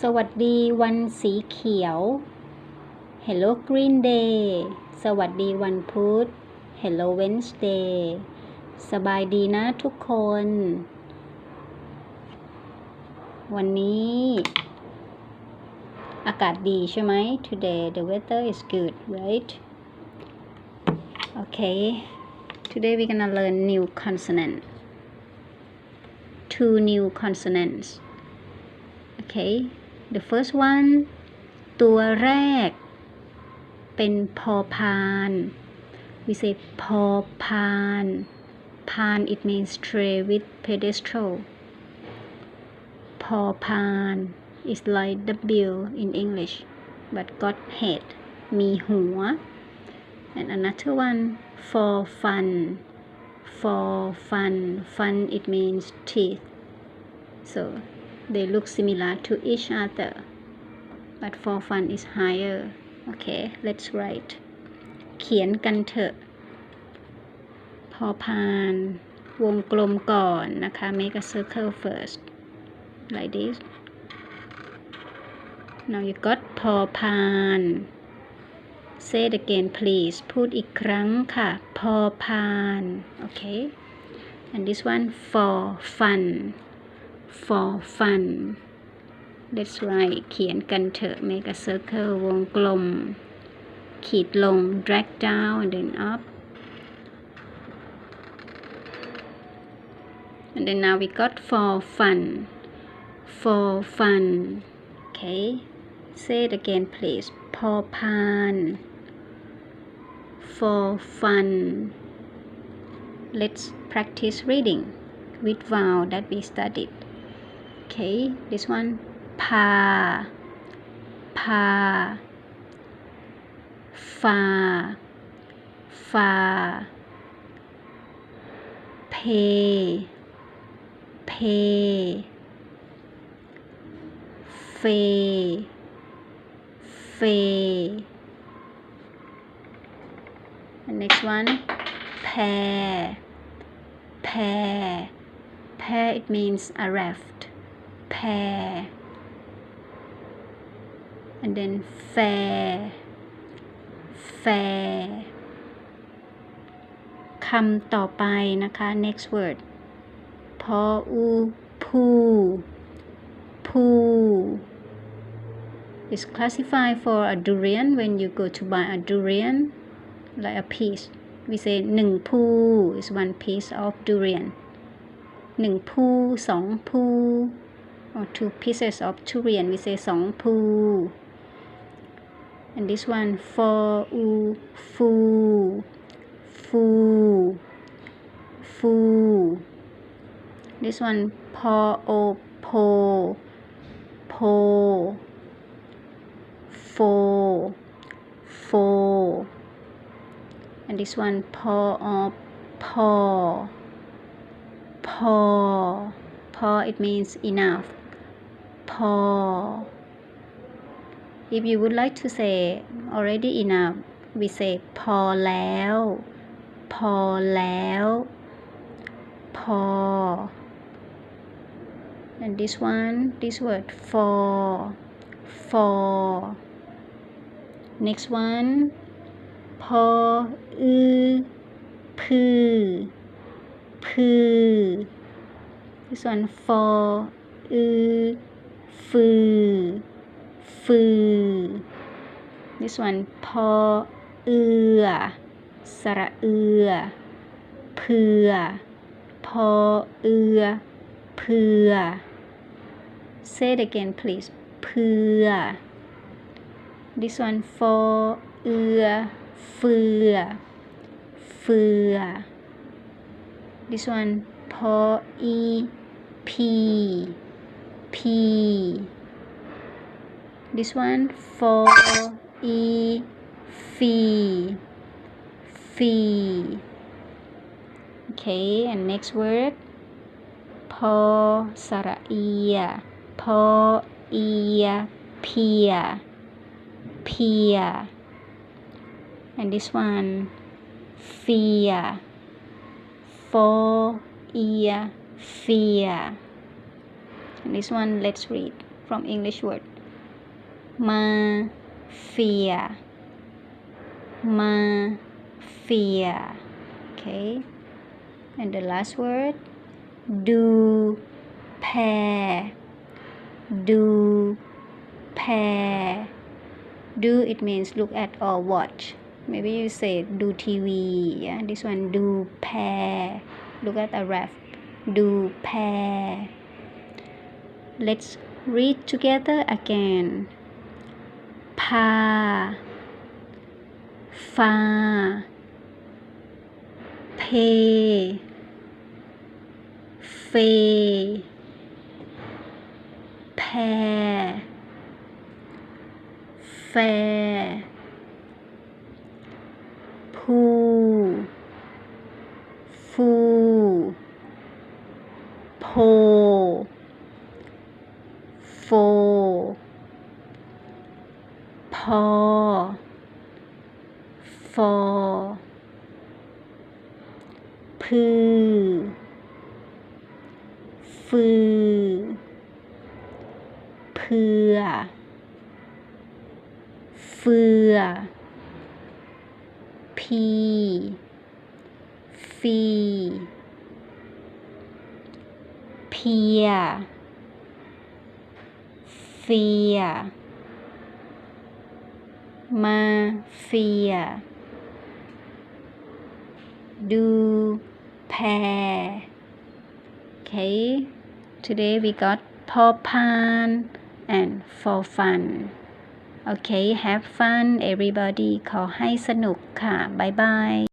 สวัสดีวันสีเขียว Hello Green Day สวัสดีวันพุธ Hello Wednesday สบายดีนะทุกคน วันนี้ อากาศดีใช่ไหม Today the weather is good right Okay Today we're gonna learn new consonant two new consonants Okay the first one ตัวแรก เป็นพอพาน we say พอพานพาน it means tray with pedestal พอพาน is like W in English but got head มีหัว and another one for fun for fun fun it means teeth so they look similar to each other but for fun is higher okay let's write เขียนกันเถอะ พอพานวงกลมก่อนนะคะ make a circle first like this now you got พอพาน say it again please พูดอีกครั้งค่ะ พอพาน okay and this one for fun for fun let's write เขียนกันเถอะ make a circle วงกลม ขีดลง drag down and then up and then now we got for fun for fun okay say it again please พอพาน for fun let's practice reading with vowel that we studied okay this one. Pa. Pa. Fa. Fa. Pe, pay fe. And next one. Pair pair pair it means a raft. แพ and then fair fair คำต่อไปนะคะ next word พออูพูพู is classified for a durian when you go to buy a durian like a piece we say หนึ่งพู is one piece of durian หนึ่งพูสองพู or two pieces of durian. We say song pu and this one for u fu. Fu. Fu this one po o po. Po fo. Fo. And this one po o po po. Po it means enough. Po if you would like to say already enough we say พอแล้ว พอแล้ว พอ and this one this word for for next one พออือพือพือ this one for อือ ฟือ ฟือ this one พอเอือ สระเอือ เพื่อ พอเอือ เพื่อ say it again please เพื่อ this one for เอือ เฟือ เฟือ this one พออี พี P. This one for E fee. Fee. Okay, and next word po sara ia. Po ia pia. Pia. And this one fear. For ear fear. This one, let's read from English word. Mafia. Mafia. Okay. And the last word, do pair. Do pair. Do it means look at or watch. Maybe you say do TV. Yeah, this one do pair. Look at a ref. Do pair. Let's read together again. Pa, fa, pe, fe, Pa. fair. ฟอพือฟือเพื่อ เฟือ พี ฟี เพีย เฟีย มาเฟีย ดูแพ okay today we got พอพาน and for fun okay have fun everybody ขอให้สนุกค่ะ บ๊ายบาย